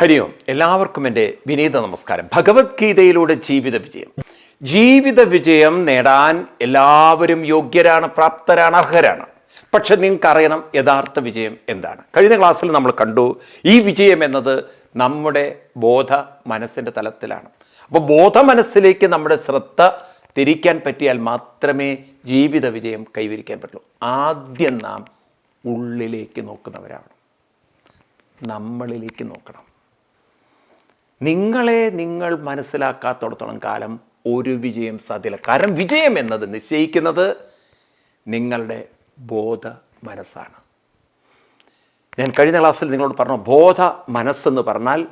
ഹരിയോം. എല്ലാവർക്കും എന്റെ വിനീത നമസ്കാരം. ഭഗവത്ഗീതയിലൂടെ ജീവിത വിജയം. ജീവിത വിജയം നേടാൻ എല്ലാവരും യോഗ്യരാണ് പ്രാപ്തരാണ് അർഹരാണ്. പക്ഷെ നിങ്ങൾക്ക് അറിയണം യഥാർത്ഥ വിജയം എന്താണ്. കഴിഞ്ഞ ക്ലാസ്സിൽ നമ്മൾ കണ്ടു ഈ വിജയം എന്നത് നമ്മുടെ ബോധ മനസ്സിന്റെ തലത്തിലാണ്. അപ്പോൾ ബോധ മനസ്സിലേക്ക് നമ്മുടെ ശ്രദ്ധ തിരിക്കാൻ പറ്റിയാൽ മാത്രമേ ജീവിത വിജയം കൈവരിക്കാൻ പറ്റുള്ളൂ. ആദ്യം നാം ഉള്ളിലേക്ക് നോക്കുന്നവരാണ് നമ്മളിലേക്ക് നോക്കണം. നിങ്ങളെ നിങ്ങൾ മനസ്സിലാക്കാത്തടത്തോളം കാലം ഒരു വിജയം സാധ്യത കാരണം വിജയം എന്നത് നിശ്ചയിക്കുന്നത് നിങ്ങളുടെ ബോധ മനസ്സാണ്. ഞാൻ കഴിഞ്ഞ ക്ലാസ്സിൽ നിങ്ങളോട് പറഞ്ഞു ബോധ മനസ്സെന്ന് പറഞ്ഞാൽ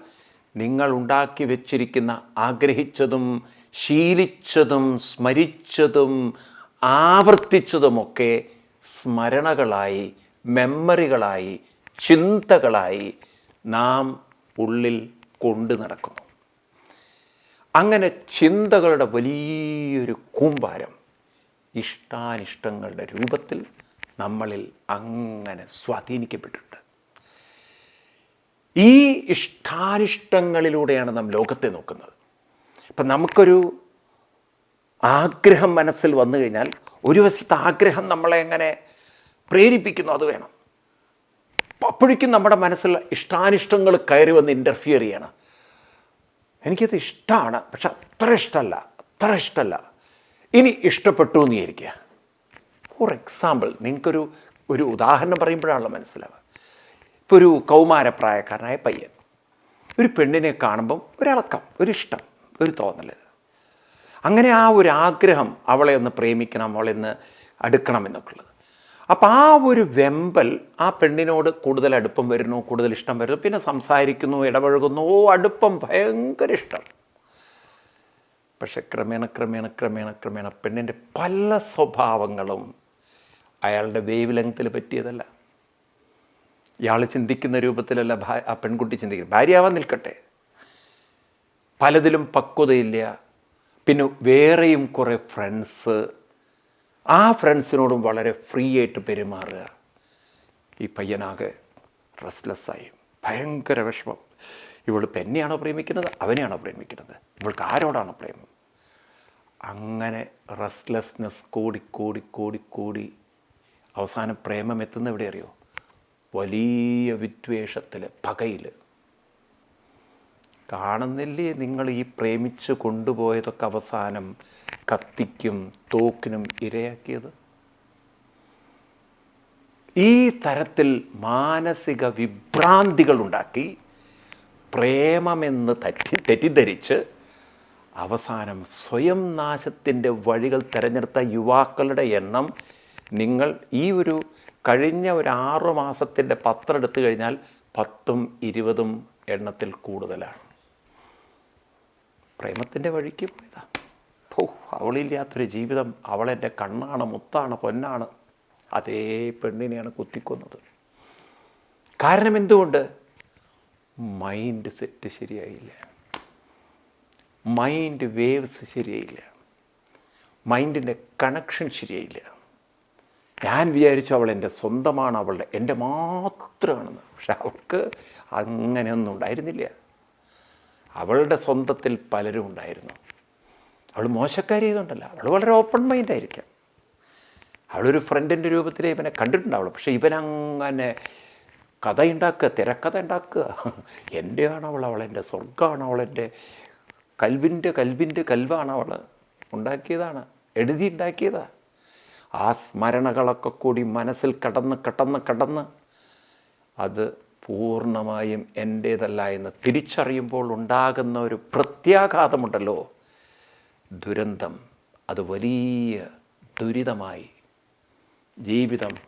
നിങ്ങൾ ഉണ്ടാക്കി വെച്ചിരിക്കുന്ന ആഗ്രഹിച്ചതും ശീലിച്ചതും സ്മരിച്ചതും ആവർത്തിച്ചതുമൊക്കെ സ്മരണകളായി മെമ്മറികളായി ചിന്തകളായി നാം ഉള്ളിൽ കൊണ്ടു നടക്കുന്നു. അങ്ങനെ ചിന്തകളുടെ വലിയൊരു കൂമ്പാരം ഇഷ്ടാനിഷ്ടങ്ങളുടെ രൂപത്തിൽ നമ്മളിൽ അങ്ങനെ സ്വാധീനിക്കപ്പെട്ടിട്ടുണ്ട്. ഈ ഇഷ്ടാനിഷ്ടങ്ങളിലൂടെയാണ് നാം ലോകത്തെ നോക്കുന്നത്. ഇപ്പം നമുക്കൊരു ആഗ്രഹം മനസ്സിൽ വന്നു കഴിഞ്ഞാൽ ഒരു വശത്ത് ആഗ്രഹം നമ്മളെ എങ്ങനെ പ്രേരിപ്പിക്കുന്നു അത് വേണം. അപ്പോഴേക്കും നമ്മുടെ മനസ്സിൽ ഇഷ്ടാനിഷ്ടങ്ങൾ കയറി വന്ന് ഇന്റർഫിയർ ചെയ്യണം. എനിക്കത് ഇഷ്ടമാണ് പക്ഷെ അത്ര ഇഷ്ടമല്ല അത്ര ഇഷ്ടമല്ല ഇനി ഇഷ്ടപ്പെട്ടു എന്ന് വിചാരിക്കുക. ഫോർ എക്സാമ്പിൾ നിങ്ങൾക്കൊരു ഒരു ഉദാഹരണം പറയുമ്പോഴാണല്ലോ മനസ്സിലാവുക. ഇപ്പോൾ ഒരു കൗമാരപ്രായക്കാരനായ പയ്യൻ ഒരു പെണ്ണിനെ കാണുമ്പം ഒരിളക്കം ഒരിഷ്ടം ഒരു തോന്നൽ അങ്ങനെ ആ ഒരു ആഗ്രഹം അവളെ ഒന്ന് പ്രേമിക്കണം അവളെ ഒന്ന് അടുക്കണം എന്നൊക്കെ ഉള്ളത്. അപ്പോൾ ആ ഒരു വെമ്പൽ ആ പെണ്ണിനോട് കൂടുതൽ അടുപ്പം വരുന്നു കൂടുതൽ ഇഷ്ടം വരുന്നു പിന്നെ സംസാരിക്കുന്നു ഇടപഴകുന്നു. ഓ അടുപ്പം ഭയങ്കര ഇഷ്ടം. പക്ഷെ ക്രമേണ ക്രമേണ ക്രമേണ ക്രമേണ പെണ്ണിന്റെ പല സ്വഭാവങ്ങളും അയാളുടെ വേവ് ലെങ്ത്തിൽ പറ്റിയതല്ല. ഇയാൾ ചിന്തിക്കുന്ന രൂപത്തിലല്ല ആ പെൺകുട്ടി ചിന്തിക്കുന്നത്. ഭാര്യയാവാൻ നിൽക്കട്ടെ. പലതിലും പക്വതയില്ല. പിന്നെ വേറെയും കുറേ ഫ്രണ്ട്സ് ആ ഫ്രണ്ട്സിനോടും വളരെ ഫ്രീ ആയിട്ട് പെരുമാറുക. ഈ പയ്യനാകെ റെസ്റ്റ്ലെസ്സായി ഭയങ്കര വിഷമം. ഇവളിപ്പോൾ എന്നെയാണോ പ്രേമിക്കുന്നത്? അവനെയാണോ പ്രേമിക്കുന്നത്? ഇവൾക്ക് ആരോടാണോ പ്രേമം? അങ്ങനെ റെസ്റ്റ്ലെസ്നെസ് കൂടി കൂടി കൂടി കൂടി അവസാനം പ്രേമം എത്തുന്ന എവിടെ അറിയോ വലിയ വിദ്വേഷത്തിൽ പകയിൽ കാണുന്നില്ലേ നിങ്ങൾ ഈ പ്രേമിച്ച് കൊണ്ടുപോയതൊക്കെ അവസാനം കത്തിക്കും തോക്കിനും ഇരയാക്കിയത്? ഈ തരത്തിൽ മാനസിക വിഭ്രാന്തികൾ ഉണ്ടാക്കി പ്രേമമെന്ന് തെറ്റി തെറ്റിദ്ധരിച്ച് അവസാനം സ്വയം നാശത്തിന്റെ വഴികൾ തിരഞ്ഞെടുത്ത യുവാക്കളുടെ എണ്ണം നിങ്ങൾ ഈ ഒരു കഴിഞ്ഞ ഒരു ആറു മാസത്തിന്റെ പത്രം എടുത്തു കഴിഞ്ഞാൽ പത്തും ഇരുപതും എണ്ണത്തിൽ കൂടുതലാണ്. പ്രേമത്തിന്റെ വഴിക്ക് പോയതാ. ഓ അവളില്ലാത്തൊരു ജീവിതം അവളെന്റെ കണ്ണാണ് മുത്താണ് പൊന്നാണ്. അതേ പെണ്ണിനെയാണ് കുത്തിക്കൊന്നത്. കാരണം എന്തുകൊണ്ട്? മൈൻഡ് സെറ്റ് ശരിയായില്ല. മൈൻഡ് വേവ്സ് ശരിയായില്ല. മൈൻഡിന്റെ കണക്ഷൻ ശരിയായില്ല. ഞാൻ വിചാരിച്ചു അവൾ എന്റെ സ്വന്തമാണ് അവളുടെ എന്റെ മാത്രമാണെന്ന് പക്ഷെ അവൾക്ക് അങ്ങനെയൊന്നും ഉണ്ടായിരുന്നില്ല. അവളുടെ സ്വന്തത്തിൽ പലരും ഉണ്ടായിരുന്നു. അവൾ മോശക്കാരി ചെയ്തുകൊണ്ടല്ല അവൾ വളരെ ഓപ്പൺ മൈൻഡായിരിക്കാം അവളൊരു ഫ്രണ്ടിന്റെ രൂപത്തിൽ ഇവനെ കണ്ടിട്ടുണ്ടാവുള്ളൂ. പക്ഷേ ഇവനങ്ങനെ കഥ ഉണ്ടാക്കുക തിരക്കഥ ഉണ്ടാക്കുക എന്റെയാണ് അവൾ അവളെന്റെ അവൾ എന്റെ കൽവിന്റെ കൽവിന്റെ കൽവാണ് അവൾ ഉണ്ടാക്കിയതാണ് എഴുതി ഉണ്ടാക്കിയതാണ് ആ സ്മരണകളൊക്കെ കൂടി മനസ്സിൽ കടന്ന് കടന്ന് കടന്ന് അത് പൂർണമായും എന്റേതല്ല എന്ന് തിരിച്ചറിയുമ്പോൾ ഉണ്ടാകുന്ന ഒരു പ്രത്യാഘാതമുണ്ടല്ലോ. ദുരന്തം. അത് വലിയ ദുരിതമായി ജീവിതം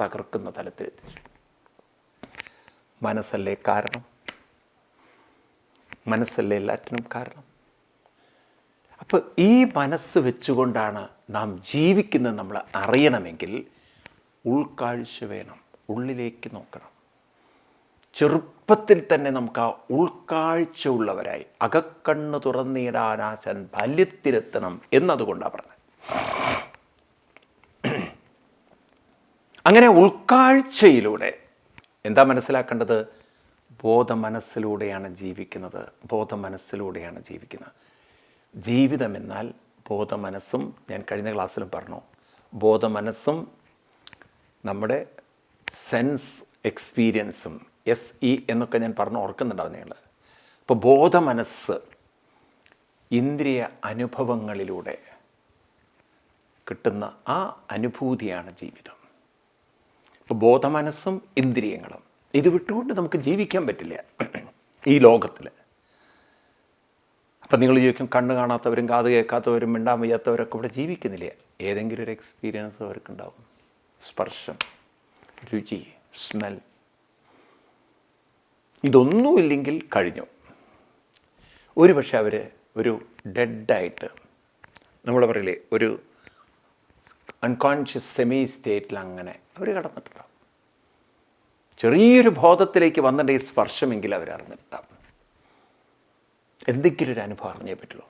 തകർക്കുന്ന തലത്തിലെത്തിച്ചു മനസ്സല്ലേ കാരണം? മനസ്സല്ലേ എല്ലാറ്റിനും കാരണം? അപ്പോൾ ഈ മനസ്സ് വെച്ചുകൊണ്ടാണ് നാം ജീവിക്കുന്നത് നമ്മൾ അറിയണമെങ്കിൽ ഉൾക്കാഴ്ച വേണം. ഉള്ളിലേക്ക് നോക്കണം. ചെറുപ്പത്തിൽ തന്നെ നമുക്ക് ആ ഉൾക്കാഴ്ച ഉള്ളവരായി അകക്കണ്ണ് തുറന്നിടാനാശൻ ബാല്യത്തിലെത്തണം എന്നതുകൊണ്ടാണ് പറഞ്ഞത്. അങ്ങനെ ഉൾക്കാഴ്ചയിലൂടെ എന്താ മനസ്സിലാക്കേണ്ടത്? ബോധമനസ്സിലൂടെയാണ് ജീവിക്കുന്നത്. ബോധ മനസ്സിലൂടെയാണ് ജീവിക്കുന്നത്. ജീവിതം ജീവിതമെന്നാൽ ബോധമനസ്സും ഞാൻ കഴിഞ്ഞ ക്ലാസ്സിലും പറഞ്ഞു. ബോധ മനസ്സും നമ്മുടെ സെൻസ് എക്സ്പീരിയൻസും എസ് ഇ എന്നൊക്കെ ഞാൻ പറഞ്ഞു ഓർക്കുന്നുണ്ടാവും നിങ്ങൾ. അപ്പോൾ ബോധമനസ്സ് ഇന്ദ്രിയ അനുഭവങ്ങളിലൂടെ കിട്ടുന്ന ആ അനുഭൂതിയാണ് ജീവിതം. ഇപ്പോൾ ബോധമനസ്സും ഇന്ദ്രിയങ്ങളും ഇത് വിട്ടുകൊണ്ട് നമുക്ക് ജീവിക്കാൻ പറ്റില്ല ഈ ലോകത്തിൽ. അപ്പം നിങ്ങൾ ചോദിക്കും കണ്ണ് കാണാത്തവരും കാത് കേൾക്കാത്തവരും മിണ്ടാൻ വയ്യാത്തവരൊക്കെ ഇവിടെ ജീവിക്കുന്നില്ല? ഏതെങ്കിലും ഒരു എക്സ്പീരിയൻസ് അവർക്കുണ്ടാവും. സ്പർശം രുചി സ്മെൽ ഇതൊന്നുമില്ലെങ്കിൽ കഴിഞ്ഞു. ഒരു പക്ഷെ അവർ ഒരു ഡെഡായിട്ട് നമ്മൾ പറയില്ലേ ഒരു അൺകോൺഷ്യസ് സെമി സ്റ്റേറ്റിൽ അങ്ങനെ അവർ കടന്നിട്ടുണ്ടാവും. ചെറിയൊരു ബോധത്തിലേക്ക് വന്നിട്ട് ഈ സ്പർശമെങ്കിൽ അവർ അറിഞ്ഞിട്ടുണ്ടാവും. എന്തെങ്കിലും ഒരു അനുഭവം അറിഞ്ഞേ പറ്റുള്ളൂ.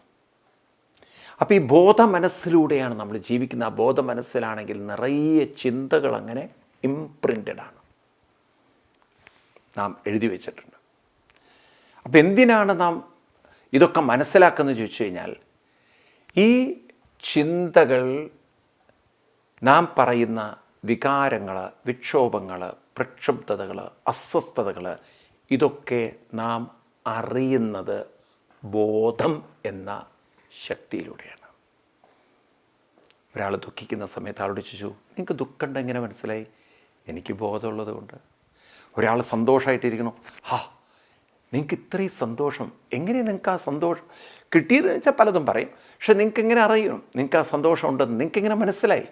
അപ്പോൾ ഈ ബോധ മനസ്സിലൂടെയാണ് നമ്മൾ ജീവിക്കുന്നത്. ആ ബോധ മനസ്സിലാണെങ്കിൽ നിറയെ ചിന്തകൾ അങ്ങനെ ഇംപ്രിന്റഡാണ് നാം എഴുതി വെച്ചിട്ടുണ്ട്. അപ്പോൾ എന്തിനാണ് നാം ഇതൊക്കെ മനസ്സിലാക്കുന്നത് ചോദിച്ചു കഴിഞ്ഞാൽ ഈ ചിന്തകൾ നാം പറയുന്ന വികാരങ്ങൾ വിക്ഷോഭങ്ങൾ പ്രക്ഷുബ്ധതകൾ അസ്വസ്ഥതകൾ ഇതൊക്കെ നാം അറിയുന്നത് ബോധം എന്ന ശക്തിയിലൂടെയാണ്. ഒരാൾ ദുഃഖിക്കുന്ന സമയത്ത് ആളോട് ചോദിച്ചു നിങ്ങൾക്ക് ദുഃഖമുണ്ട് എങ്ങനെ മനസ്സിലായി? എനിക്ക് ബോധമുള്ളത് കൊണ്ട് ഒരാൾ സന്തോഷമായിട്ടിരിക്കണോ ഹാ നിങ്ങൾക്ക് ഇത്രയും സന്തോഷം. എങ്ങനെ നിങ്ങൾക്ക് ആ സന്തോഷം കിട്ടിയതെന്ന് വെച്ചാൽ പലതും പറയും. പക്ഷെ നിങ്ങൾക്ക് എങ്ങനെ അറിയണം നിങ്ങൾക്ക് ആ സന്തോഷം ഉണ്ടെന്ന് നിങ്ങൾക്ക് എങ്ങനെ മനസ്സിലായി?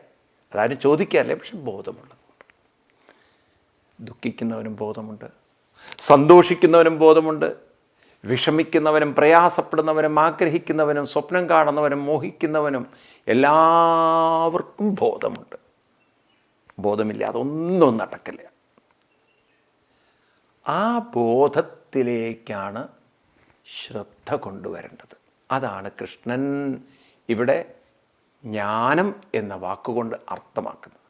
അതാരും ചോദിക്കാറില്ല. പക്ഷെ ബോധമുള്ളത് ദുഃഖിക്കുന്നവനും ബോധമുണ്ട്. സന്തോഷിക്കുന്നവനും ബോധമുണ്ട്. വിഷമിക്കുന്നവനും പ്രയാസപ്പെടുന്നവനും ആഗ്രഹിക്കുന്നവനും സ്വപ്നം കാണുന്നവനും മോഹിക്കുന്നവനും എല്ലാവർക്കും ബോധമുണ്ട്. ബോധമില്ല അതൊന്നും നടക്കില്ല. ആ ബോധത്തിലേക്കാണ് ശ്രദ്ധ കൊണ്ടുവരേണ്ടത്. അതാണ് കൃഷ്ണൻ ഇവിടെ ജ്ഞാനം എന്ന വാക്കുകൊണ്ട് അർത്ഥമാക്കുന്നത്.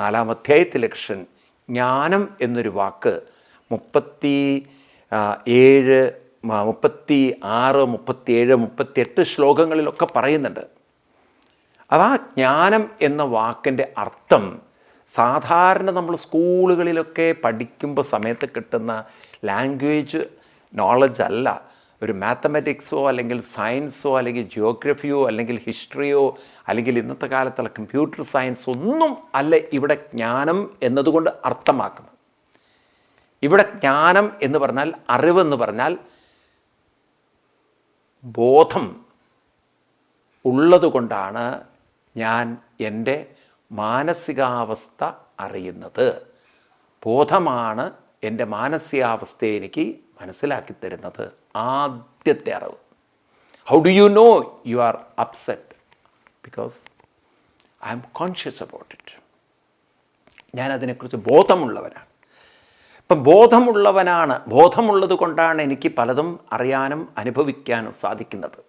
നാലാം അധ്യായത്തിലെ കൃഷ്ണൻ ജ്ഞാനം എന്നൊരു വാക്ക് മുപ്പത്തി ഏഴ് മുപ്പത്തി ആറ് മുപ്പത്തിയേഴ് മുപ്പത്തിയെട്ട് ശ്ലോകങ്ങളിലൊക്കെ പറയുന്നുണ്ട്. അപ്പോൾ ആ ജ്ഞാനം എന്ന വാക്കിന്റെ അർത്ഥം സാധാരണ നമ്മൾ സ്കൂളുകളിലൊക്കെ പഠിക്കുമ്പോൾ സമയത്ത് കിട്ടുന്ന ലാംഗ്വേജ് നോളജ് അല്ല. ഒരു മാത്തമാറ്റിക്സോ അല്ലെങ്കിൽ സയൻസോ അല്ലെങ്കിൽ ജിയോഗ്രഫിയോ അല്ലെങ്കിൽ ഹിസ്റ്ററിയോ അല്ലെങ്കിൽ ഇന്നത്തെ കാലത്തുള്ള കമ്പ്യൂട്ടർ സയൻസ് ഒന്നും അല്ല ഇവിടെ ജ്ഞാനം എന്നതുകൊണ്ട് അർത്ഥമാക്കുന്നത്. ഇവിടെ ജ്ഞാനം എന്ന് പറഞ്ഞാൽ അറിവെന്ന് പറഞ്ഞാൽ ബോധം ഉള്ളതുകൊണ്ടാണ് ഞാൻ എന്റെ മാനസികാവസ്ഥ അറിയുന്നത്. ബോധമാണ് എന്റെ മാനസികാവസ്ഥയെ എനിക്ക് മനസ്സിലാക്കി തരുന്നത്. ആദ്യത്തെ അറിവ്. How do you know you are upset because I'm conscious about it ഞാനതിനെക്കുറിച്ച് ബോധമുള്ളവനാണ്. ഇപ്പം ബോധമുള്ളവനാണ്. ബോധമുള്ളത് കൊണ്ടാണ് എനിക്ക് പലതും അറിയാനും അനുഭവിക്കാനും സാധിക്കുന്നത്.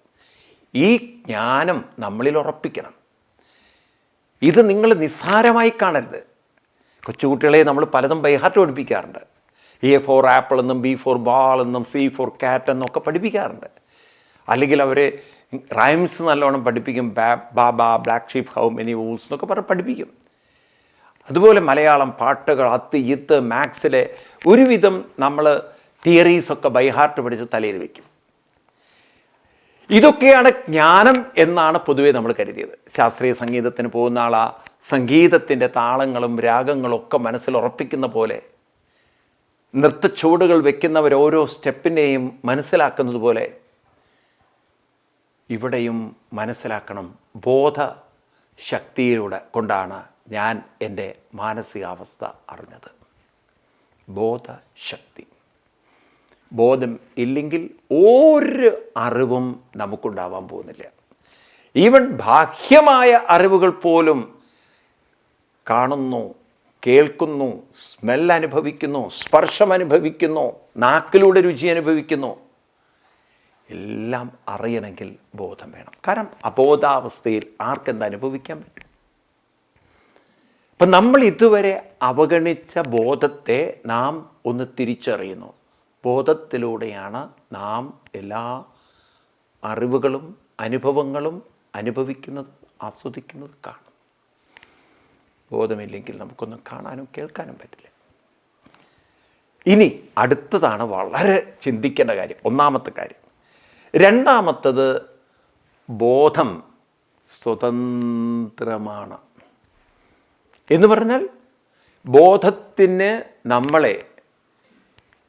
ഈ ജ്ഞാനം നമ്മളിൽ ഉറപ്പിക്കണം. ഇത് നിങ്ങൾ നിസ്സാരമായി കാണരുത്. കൊച്ചുകുട്ടികളെ നമ്മൾ പലതും ബൈഹാർട്ട് പഠിപ്പിക്കാറുണ്ട്. എ ഫോർ ആപ്പിൾ എന്നും ബി ഫോർ ബാൾ എന്നും സി ഫോർ കാറ്റ് എന്നൊക്കെ പഠിപ്പിക്കാറുണ്ട്. അല്ലെങ്കിൽ അവരെ റൈംസ് നല്ലോണം പഠിപ്പിക്കും baa baa black sheep how many wools എന്നൊക്കെ പറഞ്ഞ് പഠിപ്പിക്കും. അതുപോലെ മലയാളം പാട്ടുകൾ അത്ത് ഇത്ത് മാത്സിലെ ഒരുവിധം നമ്മൾ തിയറീസൊക്കെ ബൈഹാർട്ട് പഠിച്ച് തലയിൽ വയ്ക്കും ഇതൊക്കെയാണ് ജ്ഞാനം എന്നാണ് പൊതുവെ നമ്മൾ കരുതിയത്. ശാസ്ത്രീയ സംഗീതത്തിന് പോകുന്ന ആളാ. സംഗീതത്തിന്റെ താളങ്ങളും രാഗങ്ങളും ഒക്കെ മനസ്സിൽ ഉറപ്പിക്കുന്ന പോലെ നൃത്തച്ചുവടുകൾ വെക്കുന്നവർ ഓരോ സ്റ്റെപ്പിനെയും മനസ്സിലാക്കുന്നത് പോലെ ഇവിടെയും മനസ്സിലാക്കണം ബോധ ശക്തിയിലൂടെ കൊണ്ടാണ് ഞാൻ എന്റെ മാനസികാവസ്ഥ അറിഞ്ഞത്. ബോധശക്തി. ബോധം ഇല്ലെങ്കിൽ ഒരു അറിവും നമുക്കുണ്ടാവാൻ പോകുന്നില്ല. ഈവൻ ബാഹ്യമായ അറിവുകൾ പോലും കാണുന്നു കേൾക്കുന്നു സ്മെൽ അനുഭവിക്കുന്നു സ്പർശം അനുഭവിക്കുന്നു നാക്കിലൂടെ രുചി അനുഭവിക്കുന്നു. എല്ലാം അറിയണമെങ്കിൽ ബോധം വേണം. കാരണം അബോധാവസ്ഥയിൽ ആർക്കെന്ത് അനുഭവിക്കാൻ പറ്റും? അപ്പം നമ്മൾ ഇതുവരെ അവഗണിച്ച ബോധത്തെ നാം ഒന്ന് തിരിച്ചറിയുന്നു. ബോധത്തിലൂടെയാണ് നാം എല്ലാ അറിവുകളും അനുഭവങ്ങളും അനുഭവിക്കുന്നത് ആസ്വദിക്കുന്നത് കാണും ബോധമില്ലെങ്കിൽ നമുക്കൊന്നും കാണാനും കേൾക്കാനും പറ്റില്ല. ഇനി അടുത്തതാണ് വളരെ ചിന്തിക്കേണ്ട കാര്യം ഒന്നാമത്തെ കാര്യം. രണ്ടാമത്തത് ബോധം സ്വതന്ത്രമാണ്. എന്ന് പറഞ്ഞാൽ ബോധത്തിന് നമ്മളെ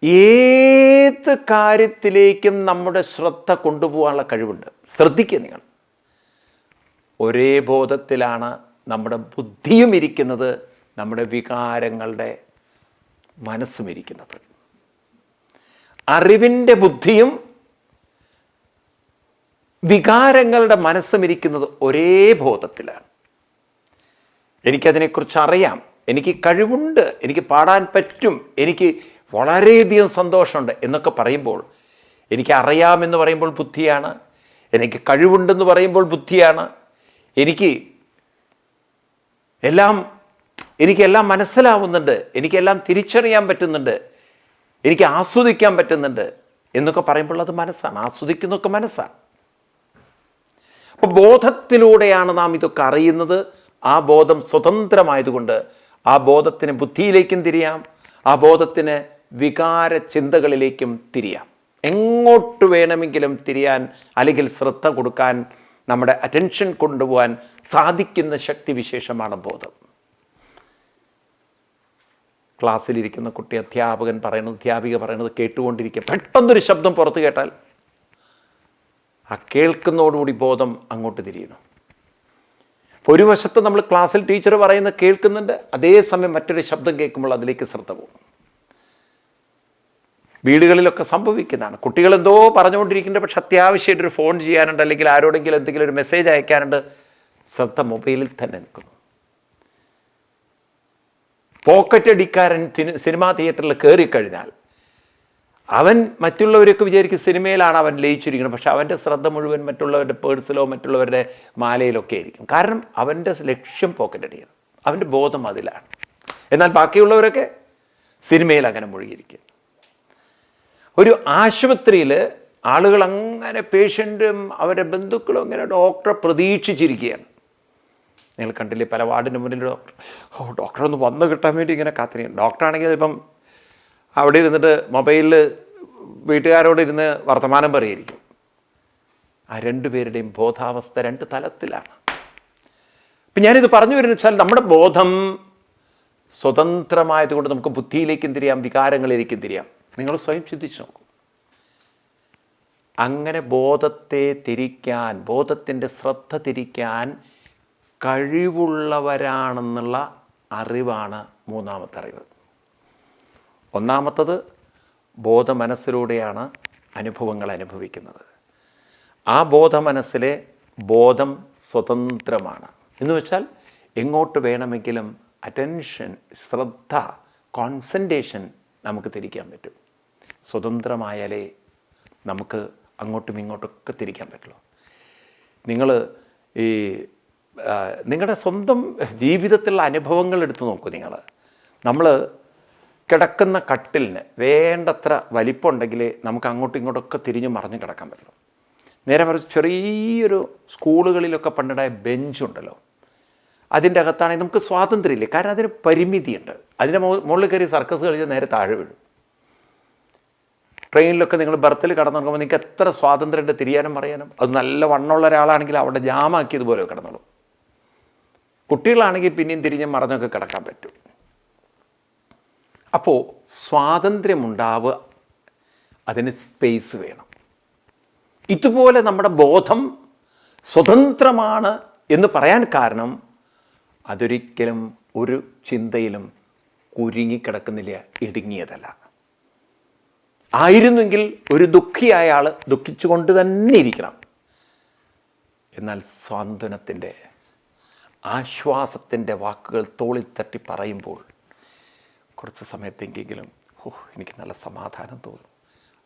ഏത് കാര്യത്തിലേക്കും നമ്മുടെ ശ്രദ്ധ കൊണ്ടുപോകാനുള്ള കഴിവുണ്ട്? ശ്രദ്ധിക്കുക നിങ്ങൾ. ഒരേ ബോധത്തിലാണ് നമ്മുടെ ബുദ്ധിയും ഇരിക്കുന്നത് നമ്മുടെ വികാരങ്ങളുടെ മനസ്സും ഇരിക്കുന്നത്. അറിവിന്റെ ബുദ്ധിയും വികാരങ്ങളുടെ മനസ്സും ഇരിക്കുന്നത് ഒരേ ബോധത്തിലാണ്. എനിക്കതിനെക്കുറിച്ച് അറിയാം എനിക്ക് കഴിവുണ്ട്. എനിക്ക് പാടാൻ പറ്റും. എനിക്ക് വളരെയധികം സന്തോഷമുണ്ട് എന്നൊക്കെ പറയുമ്പോൾ എനിക്ക് അറിയാമെന്ന് പറയുമ്പോൾ ബുദ്ധിയാണ്. എനിക്ക് കഴിവുണ്ടെന്ന് പറയുമ്പോൾ ബുദ്ധിയാണ്. എനിക്ക് എല്ലാം എനിക്കെല്ലാം മനസ്സിലാവുന്നുണ്ട്. എനിക്കെല്ലാം തിരിച്ചറിയാൻ പറ്റുന്നുണ്ട്. എനിക്ക് ആസ്വദിക്കാൻ പറ്റുന്നുണ്ട് എന്നൊക്കെ പറയുമ്പോൾ അത് മനസ്സാണ്. ആസ്വദിക്കുന്നൊക്കെ മനസ്സാണ്. അപ്പോൾ ബോധത്തിലൂടെയാണ് നാം ഇതൊക്കെ അറിയുന്നത്. ആ ബോധം സ്വതന്ത്രമായതുകൊണ്ട് ആ ബോധത്തിന് ബുദ്ധിയിലേക്കും തിരിയാം. ആ ബോധത്തിന് വികാര ചിന്തകളിലേക്കും തിരിയാം. എങ്ങോട്ട് വേണമെങ്കിലും തിരിയാൻ അല്ലെങ്കിൽ ശ്രദ്ധ കൊടുക്കാൻ നമ്മുടെ അറ്റൻഷൻ കൊണ്ടുപോകാൻ സാധിക്കുന്ന ശക്തി വിശേഷമാണ് ബോധം. ക്ലാസ്സിലിരിക്കുന്ന കുട്ടി അധ്യാപകൻ പറയുന്നത് അധ്യാപിക പറയുന്നത് കേട്ടുകൊണ്ടിരിക്കുക പെട്ടെന്നൊരു ശബ്ദം പുറത്ത് കേട്ടാൽ ആ കേൾക്കുന്നതോടുകൂടി ബോധം അങ്ങോട്ട് തിരിയുന്നു. ഒരു വശത്ത് നമ്മൾ ക്ലാസ്സിൽ ടീച്ചർ പറയുന്നത് കേൾക്കുന്നുണ്ട് അതേസമയം മറ്റൊരു ശബ്ദം കേൾക്കുമ്പോൾ അതിലേക്ക് ശ്രദ്ധ പോകും. വീടുകളിലൊക്കെ സംഭവിക്കുന്നതാണ്. കുട്ടികൾ എന്തോ പറഞ്ഞുകൊണ്ടിരിക്കുന്നുണ്ട്. പക്ഷെ അത്യാവശ്യമായിട്ടൊരു ഫോൺ ചെയ്യാനുണ്ട്. അല്ലെങ്കിൽ ആരോടെങ്കിലും എന്തെങ്കിലും ഒരു മെസ്സേജ് അയക്കാനുണ്ട്. ശ്രദ്ധ മൊബൈലിൽ തന്നെ നിൽക്കുന്നു. പോക്കറ്റ് അടിക്കാരൻ സിനി- സിനിമാ തിയേറ്ററിൽ കയറിക്കഴിഞ്ഞാൽ അവൻ മറ്റുള്ളവരൊക്കെ വിചാരിക്കും സിനിമയിലാണ് അവൻ ലയിച്ചിരിക്കുന്നത്. പക്ഷെ അവന്റെ ശ്രദ്ധ മുഴുവൻ മറ്റുള്ളവരുടെ പേഴ്സിലോ മറ്റുള്ളവരുടെ മാലയിലൊക്കെ ആയിരിക്കും. കാരണം അവന്റെ ലക്ഷ്യം പോക്കറ്റ് അടിക്കണം അവന്റെ ബോധം അതിലാണ്. എന്നാൽ ബാക്കിയുള്ളവരൊക്കെ സിനിമയിൽ അങ്ങനെ മുഴുകിയിരിക്കും ഒരു ആശുപത്രിയിൽ ആളുകൾ അങ്ങനെ പേഷ്യന്റും അവരുടെ ബന്ധുക്കളും അങ്ങനെ ഡോക്ടറെ പ്രതീക്ഷിച്ചിരിക്കുകയാണ്. നിങ്ങൾ കണ്ടില്ലേ പല വാർഡിന്റെ മുന്നിൽ ഡോക്ടർ ഓ ഡോക്ടർ ഒന്ന് വന്ന് കിട്ടാൻ വേണ്ടി ഇങ്ങനെ കാത്തിരിക്കും ഡോക്ടറാണെങ്കിൽ ഇപ്പം അവിടെ ഇരുന്നിട്ട് മൊബൈലിൽ വീട്ടുകാരോട് ഇരുന്ന് വർത്തമാനം പറയായിരിക്കും. ആ രണ്ടുപേരുടെയും ബോധാവസ്ഥ രണ്ട് തലത്തിലാണ്. അപ്പം ഞാനിത് പറഞ്ഞു വരുന്ന വെച്ചാൽ നമ്മുടെ ബോധം സ്വതന്ത്രമായതുകൊണ്ട് നമുക്ക് ബുദ്ധിയിലേക്കും തിരിയാം വികാരങ്ങളിലേക്കും തിരിയാം. നിങ്ങൾ സ്വയം ചിന്തിച്ചു നോക്കും. അങ്ങനെ ബോധത്തെ തിരിക്കാൻ ബോധത്തിന്റെ ശ്രദ്ധ തിരിക്കാൻ കഴിവുള്ളവരാണെന്നുള്ള അറിവാണ് മൂന്നാമത്തെ അറിവ്. ഒന്നാമത്തത് ബോധ മനസ്സിലൂടെയാണ് അനുഭവങ്ങൾ അനുഭവിക്കുന്നത്. ആ ബോധ മനസ്സിലെ ബോധം സ്വതന്ത്രമാണ്. എന്ന് വെച്ചാൽ എങ്ങോട്ട് വേണമെങ്കിലും അറ്റൻഷൻ ശ്രദ്ധ കോൺസെൻട്രേഷൻ നമുക്ക് തിരിക്കാൻ പറ്റും. സ്വതന്ത്രമായാലേ നമുക്ക് അങ്ങോട്ടും ഇങ്ങോട്ടൊക്കെ തിരിക്കാൻ പറ്റുള്ളൂ. നിങ്ങൾ ഈ നിങ്ങളുടെ സ്വന്തം ജീവിതത്തിലുള്ള അനുഭവങ്ങൾ എടുത്തു നോക്കൂ നിങ്ങൾ. നമ്മൾ കിടക്കുന്ന കട്ടിലിന് വേണ്ടത്ര വലിപ്പമുണ്ടെങ്കിൽ നമുക്ക് അങ്ങോട്ടും ഇങ്ങോട്ടൊക്കെ തിരിഞ്ഞു മറിഞ്ഞ് കിടക്കാൻ പറ്റുള്ളൂ. നേരെ മറിച്ച് ചെറിയൊരു സ്കൂളുകളിലൊക്കെ പണ്ടുണ്ടായ ബെഞ്ചുണ്ടല്ലോ. അതിന്റെ അകത്താണെങ്കിൽ നമുക്ക് സ്വാതന്ത്ര്യമില്ലേ? കാരണം അതിന് പരിമിതിയുണ്ട്. അതിന്റെ മുകളിൽ കയറി സർക്കസ് കളിച്ച് നേരെ താഴെ വീഴും. ട്രെയിനിലൊക്കെ നിങ്ങൾ ബർത്തിൽ കടന്നു നോക്കുമ്പോൾ നിങ്ങൾക്ക് എത്ര സ്വാതന്ത്ര്യമുണ്ട് തിരിയാനും പറയാനും. അത് നല്ല വണ്ണമുള്ള ഒരാളാണെങ്കിൽ അവിടെ ജാമാക്കിയതുപോലെ കിടന്നോളൂ. കുട്ടികളാണെങ്കിൽ പിന്നെയും തിരിഞ്ഞ് മറന്നൊക്കെ കിടക്കാൻ പറ്റും. അപ്പോൾ സ്വാതന്ത്ര്യമുണ്ടാവുക അതിന് സ്പേസ് വേണം. ഇതുപോലെ നമ്മുടെ ബോധം സ്വതന്ത്രമാണ് എന്ന് പറയാൻ കാരണം അതൊരിക്കലും ഒരു ചിന്തയിലും കുരുങ്ങിക്കിടക്കുന്നില്ല ഇടുങ്ങിയതല്ല. ആയിരുന്നെങ്കിൽ ഒരു ദുഃഖിയായ ആൾ ദുഃഖിച്ചുകൊണ്ട് തന്നെ ഇരിക്കണം. എന്നാൽ സ്വാന്തനത്തിന്റെ ആശ്വാസത്തിന്റെ വാക്കുകൾ തോളിൽ തട്ടി പറയുമ്പോൾ കുറച്ച് സമയത്തെങ്കിലും ഓഹ് എനിക്ക് നല്ല സമാധാനം തോന്നും.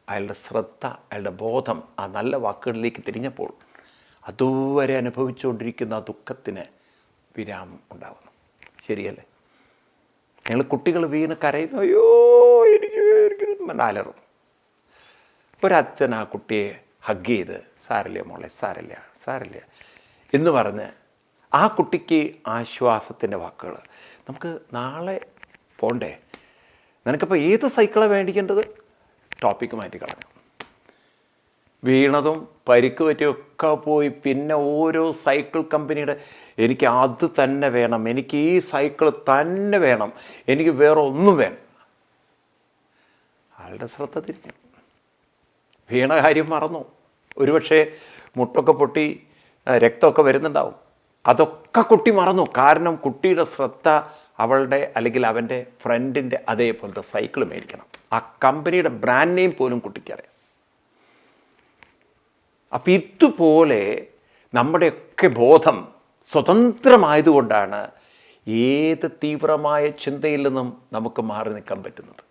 അയാളുടെ ശ്രദ്ധ അയാളുടെ ബോധം ആ നല്ല വാക്കുകളിലേക്ക് തിരിഞ്ഞപ്പോൾ അതുവരെ അനുഭവിച്ചുകൊണ്ടിരിക്കുന്ന ആ ദുഃഖത്തിന് വിരാമം ഉണ്ടാകുന്നു ശരിയല്ലേ? ഞങ്ങൾ കുട്ടികൾ വീണ് കരയുന്നു. അയ്യോ എനിക്ക് അലറും ഒരച്ഛൻ ആ കുട്ടിയെ ഹഗ് ചെയ്ത് സാരല്ല മോളെ സാരല്ല സാരല്ല എന്ന് പറഞ്ഞ് ആ കുട്ടിക്ക് ആശ്വാസത്തിന്റെ വാക്കുകൾ. നമുക്ക് നാളെ പോണ്ടേ? നിനക്കിപ്പോൾ ഏത് സൈക്കിളാണ് വേണ്ടിക്കേണ്ടത് ടോപ്പിക്ക് മാറ്റി കളഞ്ഞു. വീണതും പരിക്ക് പറ്റിയൊക്കെ പോയി പിന്നെ ഓരോ സൈക്കിൾ കമ്പനിയുടെ എനിക്ക് അത് തന്നെ വേണം എനിക്ക് ഈ സൈക്കിൾ തന്നെ വേണം എനിക്ക് വേറെ ഒന്നും വേണം ആളുടെ ശ്രദ്ധ തിരിഞ്ഞു. വീണ കാര്യം മറന്നു. ഒരുപക്ഷെ മുട്ടൊക്കെ പൊട്ടി രക്തമൊക്കെ വരുന്നുണ്ടാവും. അതൊക്കെ കുട്ടി മറന്നു. കാരണം കുട്ടിയുടെ ശ്രദ്ധ അവളുടെ അല്ലെങ്കിൽ അവന്റെ ഫ്രണ്ടിന്റെ അതേപോലത്തെ സൈക്കിൾ മേടിക്കണം. ആ കമ്പനിയുടെ ബ്രാൻഡ് നെയിം പോലും കുട്ടിക്കറിയാം അപ്പം ഇതുപോലെ നമ്മുടെയൊക്കെ ബോധം സ്വതന്ത്രമായതുകൊണ്ടാണ് ഏത് തീവ്രമായ ചിന്തയിൽ നിന്നും നമുക്ക് മാറി നിൽക്കാൻ പറ്റുന്നത്?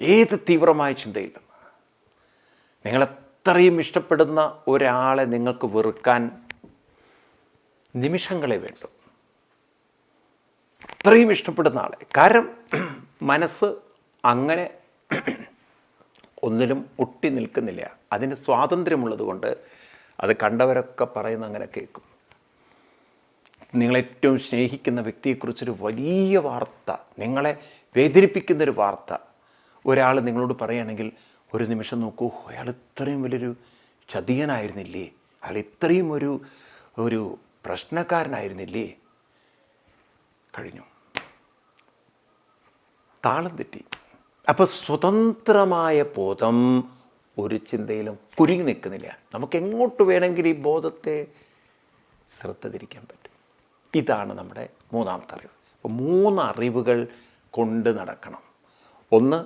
ഏത് തീവ്രമായ ചിന്തയിൽ നിന്ന്? നിങ്ങൾ എത്രയും ഇഷ്ടപ്പെടുന്ന ഒരാളെ നിങ്ങൾക്ക് വെറുക്കാൻ നിമിഷങ്ങളെ വേണ്ടു. അത്രയും ഇഷ്ടപ്പെടുന്ന ആളെ. കാരണം മനസ്സ് അങ്ങനെ ഒന്നിലും ഒട്ടി നിൽക്കുന്നില്ല. അതിന് സ്വാതന്ത്ര്യമുള്ളതുകൊണ്ട് അത് കണ്ടവരൊക്കെ പറയുന്ന അങ്ങനെ കേൾക്കും. നിങ്ങളേറ്റവും സ്നേഹിക്കുന്ന വ്യക്തിയെക്കുറിച്ചൊരു വലിയ വാർത്ത നിങ്ങളെ വേദനിപ്പിക്കുന്നൊരു വാർത്ത ഒരാൾ നിങ്ങളോട് പറയുകയാണെങ്കിൽ ഒരു നിമിഷം നോക്കൂ അയാൾ ഇത്രയും വലിയൊരു ചതിയനായിരുന്നില്ലേ? അയാൾ ഇത്രയും ഒരു ഒരു പ്രശ്നക്കാരനായിരുന്നില്ലേ? കഴിഞ്ഞു. താളം തെറ്റി. അപ്പോൾ സ്വതന്ത്രമായ ബോധം ഒരു ചിന്തയിലും കുരുങ്ങി നിൽക്കുന്നില്ല. നമുക്ക് എങ്ങോട്ട് വേണമെങ്കിൽ ഈ ബോധത്തെ ശ്രദ്ധ തിരിക്കാൻ പറ്റും. ഇതാണ് നമ്മുടെ മൂന്നാമത്തെ അറിവ് അപ്പോൾ മൂന്ന് അറിവുകൾ കൊണ്ട് നടക്കണം. ഒന്ന്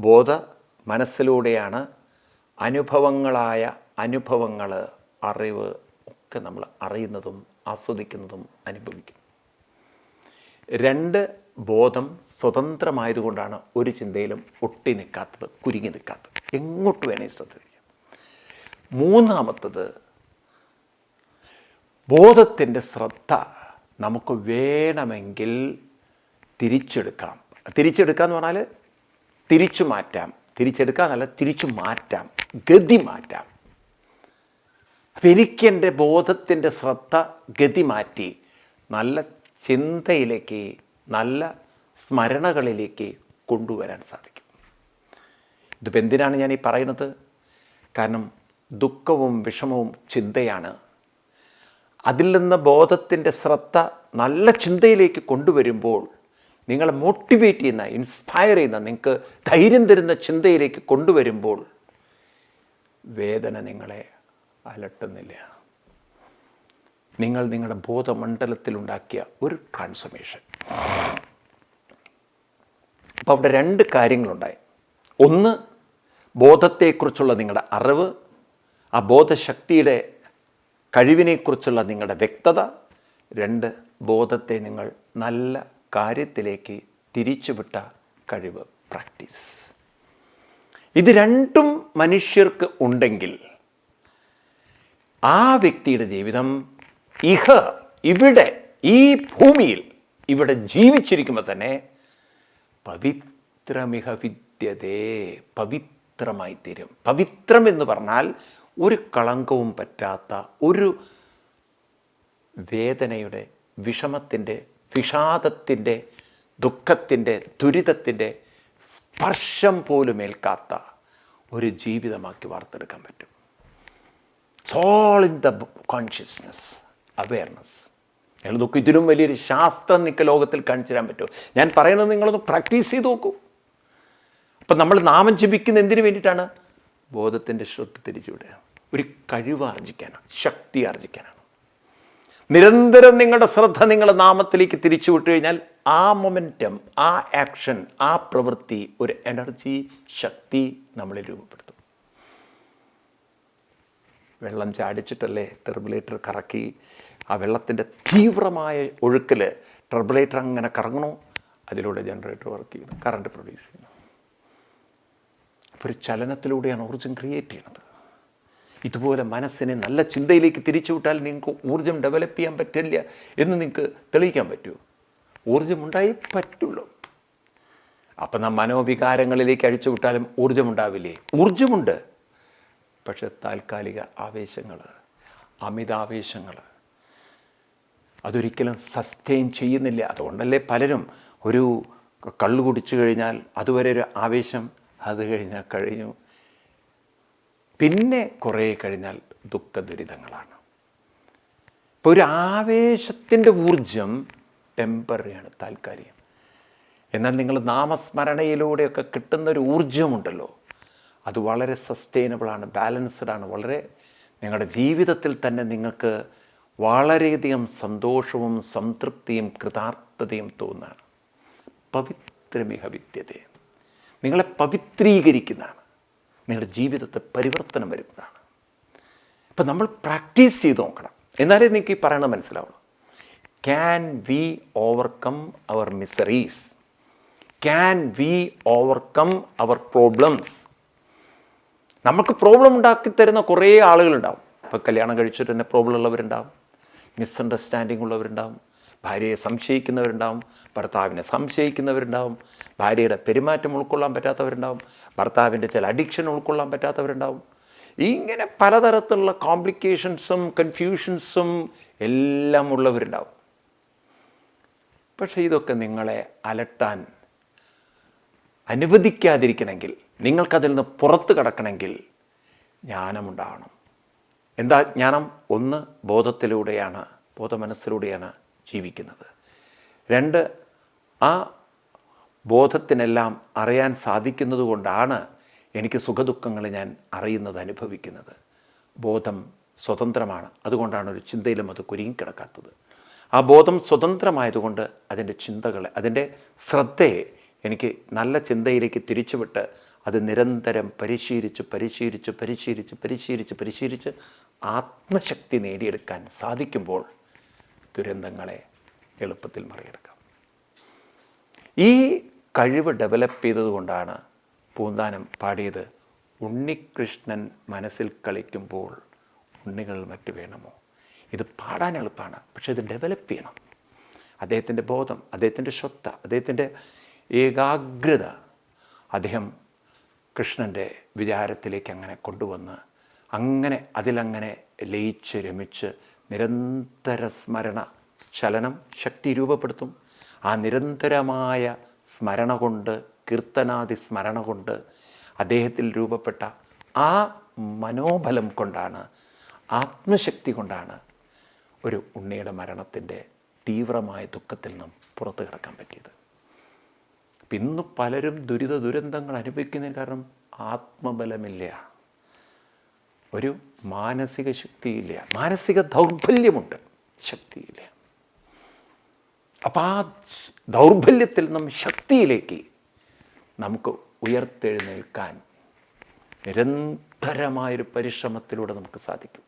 ബോധ മനസ്സിലൂടെയാണ് അനുഭവങ്ങളായ അനുഭവങ്ങൾ അറിവ് ഒക്കെ നമ്മൾ അറിയുന്നതും ആസ്വദിക്കുന്നതും അനുഭവിക്കും. രണ്ട് ബോധം സ്വതന്ത്രമായതുകൊണ്ടാണ് ഒരു ചിന്തയിലും ഒട്ടി നിൽക്കാത്തത് കുരുങ്ങി നിൽക്കാത്തത്. എങ്ങോട്ട് വേണേൽ ശ്രദ്ധ മൂന്നാമത്തത് ബോധത്തിന്റെ ശ്രദ്ധ നമുക്ക് വേണമെങ്കിൽ തിരിച്ചെടുക്കാം. തിരിച്ചെടുക്കുക എന്ന് പറഞ്ഞാൽ തിരിച്ചു മാറ്റാം. തിരിച്ചെടുക്കുക എന്നല്ല തിരിച്ചു മാറ്റാം ഗതി മാറ്റാം. അപ്പം എനിക്കെന്റെ ബോധത്തിന്റെ ശ്രദ്ധ ഗതി മാറ്റി നല്ല ചിന്തയിലേക്ക് നല്ല സ്മരണകളിലേക്ക് കൊണ്ടുവരാൻ സാധിക്കും. ഇതിപ്പോൾ എന്തിനാണ് ഞാൻ ഈ പറയുന്നത്? കാരണം ദുഃഖവും വിഷമവും ചിന്തയാണ്. അതിൽ നിന്ന് ബോധത്തിന്റെ ശ്രദ്ധ നല്ല ചിന്തയിലേക്ക് കൊണ്ടുവരുമ്പോൾ നിങ്ങളെ മോട്ടിവേറ്റ് ചെയ്യുന്ന ഇൻസ്പയർ ചെയ്യുന്ന നിങ്ങൾക്ക് ധൈര്യം തരുന്ന ചിന്തയിലേക്ക് കൊണ്ടുവരുമ്പോൾ വേദന നിങ്ങളെ അലട്ടുന്നില്ല. നിങ്ങൾ നിങ്ങളുടെ ബോധമണ്ഡലത്തിലുണ്ടാക്കിയ ഒരു ട്രാൻസ്ഫർമേഷൻ അപ്പോൾ അവിടെ രണ്ട് കാര്യങ്ങളുണ്ടായി. ഒന്ന് ബോധത്തെക്കുറിച്ചുള്ള നിങ്ങളുടെ അറിവ് ആ ബോധശക്തിയുടെ കഴിവിനെക്കുറിച്ചുള്ള നിങ്ങളുടെ വ്യക്തത. രണ്ട് ബോധത്തെ നിങ്ങൾ നല്ല കാര്യത്തിലേക്ക് തിരിച്ചുവിട്ട കഴിവ് പ്രാക്ടീസ് ഇത് രണ്ടും മനുഷ്യർക്ക് ഉണ്ടെങ്കിൽ ആ വ്യക്തിയുടെ ജീവിതം ഇഹ ഇവിടെ ഈ ഭൂമിയിൽ ഇവിടെ ജീവിച്ചിരിക്കുമ്പോൾ തന്നെ പവിത്രമിഹ വിദ്യതേ പവിത്രമായി തീരും. പവിത്രം എന്ന് പറഞ്ഞാൽ ഒരു കളങ്കവും പറ്റാത്ത ഒരു വേദനയുടെ വിഷമത്തിന്റെ വിഷാദത്തിന്റെ ദുഃഖത്തിന്റെ ദുരിതത്തിന്റെ സ്പർശം പോലും ഏൽക്കാത്ത ഒരു ജീവിതമാക്കി വാർത്തെടുക്കാൻ പറ്റും. Soul in the consciousness awareness നിങ്ങൾ നോക്കൂ ഇതിനും വലിയൊരു ശാസ്ത്രം നിൽക്ക ലോകത്തിൽ കാണിച്ചു തരാൻ പറ്റുമോ ഞാൻ പറയുന്നത് നിങ്ങളൊന്ന് പ്രാക്ടീസ് ചെയ്ത് നോക്കൂ. അപ്പം നമ്മൾ നാമം ജപിക്കുന്ന എന്തിനു വേണ്ടിയിട്ടാണ്? ബോധത്തിന്റെ ശ്രദ്ധ തിരിച്ചുവിടുക. ഒരു കഴിവ് ആർജിക്കാനാണ് ശക്തി ആർജിക്കാനാണ്. നിരന്തരം നിങ്ങളുടെ ശ്രദ്ധ നിങ്ങളുടെ നാമത്തിലേക്ക് തിരിച്ചു വിട്ടു കഴിഞ്ഞാൽ ആ മൊമെന്റം ആ ആക്ഷൻ ആ പ്രവൃത്തി ഒരു എനർജി ശക്തി നമ്മളിൽ രൂപപ്പെടുത്തും. വെള്ളം ചാടിച്ചിട്ടല്ലേ ടെർബുലേറ്റർ കറക്കി ആ വെള്ളത്തിന്റെ തീവ്രമായ ഒഴുക്കിൽ ടെർബുലേറ്റർ അങ്ങനെ കറങ്ങണു? അതിലൂടെ ജനറേറ്റർ വർക്ക് ചെയ്യുന്നു കറണ്ട് പ്രൊഡ്യൂസ് ചെയ്യുന്നു. അപ്പോൾ ഒരു ചലനത്തിലൂടെയാണ് ഊർജം ക്രിയേറ്റ് ചെയ്യുന്നത്. ഇതുപോലെ മനസ്സിനെ നല്ല ചിന്തയിലേക്ക് തിരിച്ചു വിട്ടാൽ നിങ്ങൾക്ക് ഊർജം ഡെവലപ്പ് ചെയ്യാൻ പറ്റില്ല എന്ന് നിങ്ങൾക്ക് തെളിയിക്കാൻ പറ്റുമോ? ഊർജം ഉണ്ടായി പറ്റുള്ളൂ. അപ്പം നാം മനോവികാരങ്ങളിലേക്ക് അഴിച്ചു വിട്ടാലും ഊർജമുണ്ടാവില്ലേ ഊർജമുണ്ട്. പക്ഷെ താൽക്കാലിക ആവേശങ്ങൾ അമിതാവേശങ്ങൾ അതൊരിക്കലും സസ്റ്റെയിൻ ചെയ്യുന്നില്ല. അതുകൊണ്ടല്ലേ പലരും ഒരു കള്ളു കുടിച്ചു കഴിഞ്ഞാൽ അതുവരെ ഒരു ആവേശം അത് കഴിഞ്ഞാൽ കഴിഞ്ഞു. പിന്നെ കുറേ കഴിഞ്ഞാൽ ദുഃഖ ദുരിതങ്ങളാണ് ഇപ്പോൾ ഒരു ആവേശത്തിന്റെ ഊർജം ടെമ്പററിയാണ് താൽക്കാലികം. എന്നാൽ നിങ്ങൾ നാമസ്മരണയിലൂടെയൊക്കെ കിട്ടുന്ന ഒരു ഊർജമുണ്ടല്ലോ അത് വളരെ സസ്റ്റൈനബിളാണ് ബാലൻസ്ഡ് ആണ് വളരെ നിങ്ങളുടെ ജീവിതത്തിൽ തന്നെ നിങ്ങൾക്ക് വളരെയധികം സന്തോഷവും സംതൃപ്തിയും കൃതാർത്ഥതയും തോന്നുകയാണ് പവിത്രമിഹ വിദ്യത. നിങ്ങളെ പവിത്രീകരിക്കുന്നതാണ്. നിങ്ങളുടെ ജീവിതത്തെ പരിവർത്തനം വരുന്നതാണ്. അപ്പം നമ്മൾ പ്രാക്ടീസ് ചെയ്ത് നോക്കണം. എന്നാലേ നിങ്ങൾക്ക് ഈ പറയണത് മനസ്സിലാവുള്ളൂ. Can we overcome our miseries can we overcome our problems നമുക്ക് പ്രോബ്ലം ഉണ്ടാക്കി തരുന്ന കുറേ ആളുകളുണ്ടാവും. ഇപ്പോൾ കല്യാണം കഴിച്ചിട്ട് തന്നെ പ്രോബ്ലം ഉള്ളവരുണ്ടാവും. മിസ്അണ്ടർസ്റ്റാൻഡിങ് ഉള്ളവരുണ്ടാവും. ഭാര്യയെ സംശയിക്കുന്നവരുണ്ടാവും. ഭർത്താവിനെ സംശയിക്കുന്നവരുണ്ടാവും. ഭാര്യയുടെ പെരുമാറ്റം ഉൾക്കൊള്ളാൻ പറ്റാത്തവരുണ്ടാവും. ഭർത്താവിന്റെ ചില അഡിക്ഷൻ ഉൾക്കൊള്ളാൻ പറ്റാത്തവരുണ്ടാവും. ഇങ്ങനെ പലതരത്തിലുള്ള കോംപ്ലിക്കേഷൻസും കൺഫ്യൂഷൻസും എല്ലാം ഉള്ളവരുണ്ടാവും. പക്ഷേ ഇതൊക്കെ നിങ്ങളെ അലട്ടാൻ അനുവദിക്കാതിരിക്കണമെങ്കിൽ നിങ്ങൾക്കതിൽ നിന്ന് പുറത്ത് കടക്കണമെങ്കിൽ ജ്ഞാനമുണ്ടാകണം എന്താ ജ്ഞാനം? ഒന്ന് ബോധത്തിലൂടെയാണ് ബോധമനസ്സിലൂടെയാണ് ജീവിക്കുന്നത്. രണ്ട് ആ ബോധത്തിനെല്ലാം അറിയാൻ സാധിക്കുന്നതുകൊണ്ടാണ് എനിക്ക് സുഖദുഃഖങ്ങൾ ഞാൻ അറിയുന്നത് അനുഭവിക്കുന്നത്. ബോധം സ്വതന്ത്രമാണ്. അതുകൊണ്ടാണ് ഒരു ചിന്തയിലും അത് കുരുങ്ങിക്കിടക്കാത്തത് ആ ബോധം സ്വതന്ത്രമായതുകൊണ്ട് അതിന്റെ ചിന്തകളെ അതിന്റെ ശ്രദ്ധയെ എനിക്ക് നല്ല ചിന്തയിലേക്ക് തിരിച്ചുവിട്ട് അത് നിരന്തരം പരിശീലിച്ച് പരിശീലിച്ച് പരിശീലിച്ച് പരിശീലിച്ച് പരിശീലിച്ച് ആത്മശക്തി നേടിയെടുക്കാൻ സാധിക്കുമ്പോൾ ദുരന്തങ്ങളെ എളുപ്പത്തിൽ മറികടക്കാം. ഈ കഴിവ് ഡെവലപ്പ് ചെയ്തതുകൊണ്ടാണ് പൂന്താനം പാടിയത്. ഉണ്ണികൃഷ്ണൻ മനസ്സിൽ കളിക്കുമ്പോൾ ഉണ്ണികൾ മറ്റു വേണമോ? ഇത് പാടാൻ എളുപ്പമാണ് പക്ഷേ ഇത് ഡെവലപ്പ് ചെയ്യണം. അദ്ദേഹത്തിന്റെ ബോധം അദ്ദേഹത്തിന്റെ ശ്രദ്ധ അദ്ദേഹത്തിന്റെ ഏകാഗ്രത അദ്ദേഹം കൃഷ്ണന്റെ വിചാരത്തിലേക്ക് അങ്ങനെ കൊണ്ടുവന്ന് അങ്ങനെ അതിലങ്ങനെ ലയിച്ച് രമിച്ച് നിരന്തര സ്മരണ ചലനം ശക്തി രൂപപ്പെടുത്തും. ആ നിരന്തരമായ സ്മരണ കൊണ്ട് കീർത്തനാദി സ്മരണ കൊണ്ട് അദ്ദേഹത്തിൽ രൂപപ്പെട്ട ആ മനോബലം കൊണ്ടാണ് ആത്മശക്തി കൊണ്ടാണ് ഒരു ഉണ്ണിയുടെ മരണത്തിന്റെ തീവ്രമായ ദുഃഖത്തിൽ നിന്നും പുറത്തു കിടക്കാൻ പറ്റിയത്. ഇന്ന് പലരും ദുരിത ദുരന്തങ്ങൾ അനുഭവിക്കുന്നതിന് കാരണം ആത്മബലമില്ല. ഒരു മാനസിക ശക്തിയില്ല. മാനസിക ദൗർബല്യമുണ്ട്. ശക്തിയില്ല. അപ്പം ആ ദൗർബല്യത്തിൽ നിന്നും ശക്തിയിലേക്ക് നമുക്ക് ഉയർത്തെഴുന്നേൽക്കാൻ നിരന്തരമായൊരു പരിശ്രമത്തിലൂടെ നമുക്ക് സാധിക്കും.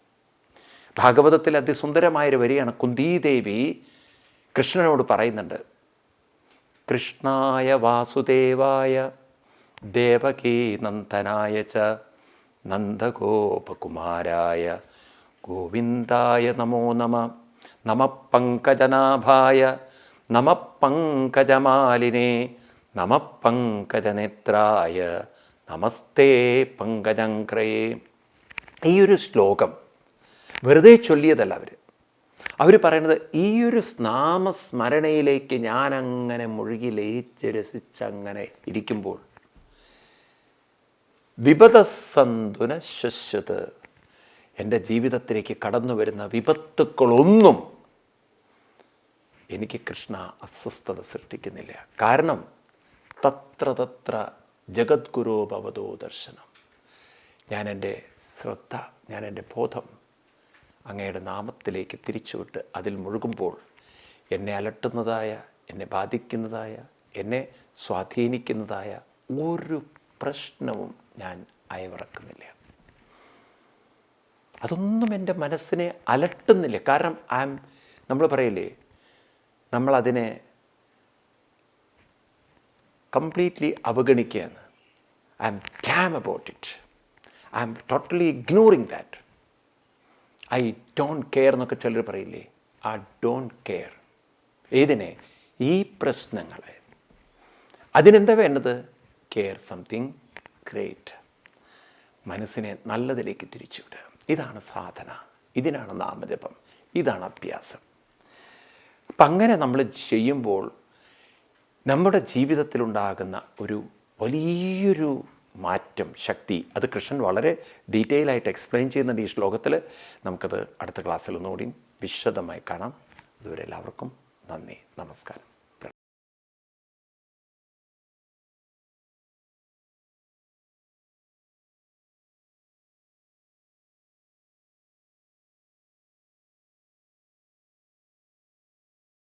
ഭാഗവതത്തിൽ അതിസുന്ദരമായൊരു വരിയാണ് കുന്തിദേവി കൃഷ്ണനോട് പറയുന്നുണ്ട് കൃഷ്ണായ വാസുദേവായ ദേവകീ നന്ദനായ ച നന്ദഗോപകുമാരായ ഗോവിന്ദായ നമോ നമ നമ പങ്കജനാഭായ നമ പങ്കജമാലിനെ നമ പങ്കജനേത്രായ നമസ്തേ പങ്കജങ്ക്രയേ ഈ ഒരു ശ്ലോകം വെറുതെ ചൊല്ലിയതല്ല അവർ അവർ പറയുന്നത് ഈ ഒരു നാമസ്മരണയിലേക്ക് ഞാനങ്ങനെ മുഴുകി ലയിച്ച് രസിച്ചങ്ങനെ ഇരിക്കുമ്പോൾ വിപദസന്തുന ശശ്വത് എന്റെ ജീവിതത്തിലേക്ക് കടന്നു വരുന്ന വിപത്തുക്കളൊന്നും എനിക്ക് കൃഷ്ണ അസ്വസ്ഥത സൃഷ്ടിക്കുന്നില്ല. കാരണം തത്ര തത്ര ജഗദ്ഗുരു ഭവതോ ദർശനം. ഞാൻ എന്റെ ശ്രദ്ധ ഞാൻ എന്റെ ബോധം അങ്ങയുടെ നാമത്തിലേക്ക് തിരിച്ചുവിട്ട് അതിൽ മുഴുകുമ്പോൾ എന്നെ അലട്ടുന്നതായ എന്നെ ബാധിക്കുന്നതായ എന്നെ സ്വാധീനിക്കുന്നതായ ഒരു പ്രശ്നവും ഞാൻ അയവിറക്കുന്നില്ല. അതൊന്നും എന്റെ മനസ്സിനെ അലട്ടുന്നില്ല. കാരണം ഐ എം നമ്മൾ പറയില്ലേ നമ്മളതിനെ കംപ്ലീറ്റ്ലി അവഗണിക്കുകയാണ്. I'm damn about it I'm totally ignoring that I don't care എന്നൊക്കെ ചിലർ പറയില്ലേ? ഐ ഡോണ്ട് കെയർ ഏതിനെ ഈ പ്രശ്നങ്ങളെ അതിനെന്താ വേണ്ടത്? കെയർ സംതിങ് ഗ്രേറ്റ് മനസ്സിനെ നല്ലതിലേക്ക് തിരിച്ചുവിടുക. ഇതാണ് സാധന. ഇതിനാണ് നാമജപം. ഇതാണ് അഭ്യാസം. അപ്പം അങ്ങനെ നമ്മൾ ചെയ്യുമ്പോൾ നമ്മുടെ ജീവിതത്തിലുണ്ടാകുന്ന ഒരു വലിയൊരു മാറ്റം ശക്തി അത് കൃഷ്ണൻ വളരെ ഡീറ്റെയിൽ ആയിട്ട് എക്സ്പ്ലെയിൻ ചെയ്യുന്നുണ്ട് ഈ ശ്ലോകത്തിൽ. നമുക്കത് അടുത്ത ക്ലാസ്സിൽ ഒന്നുകൂടി വിശദമായി കാണാം. അതുവരെ എല്ലാവർക്കും നന്ദി നമസ്കാരം.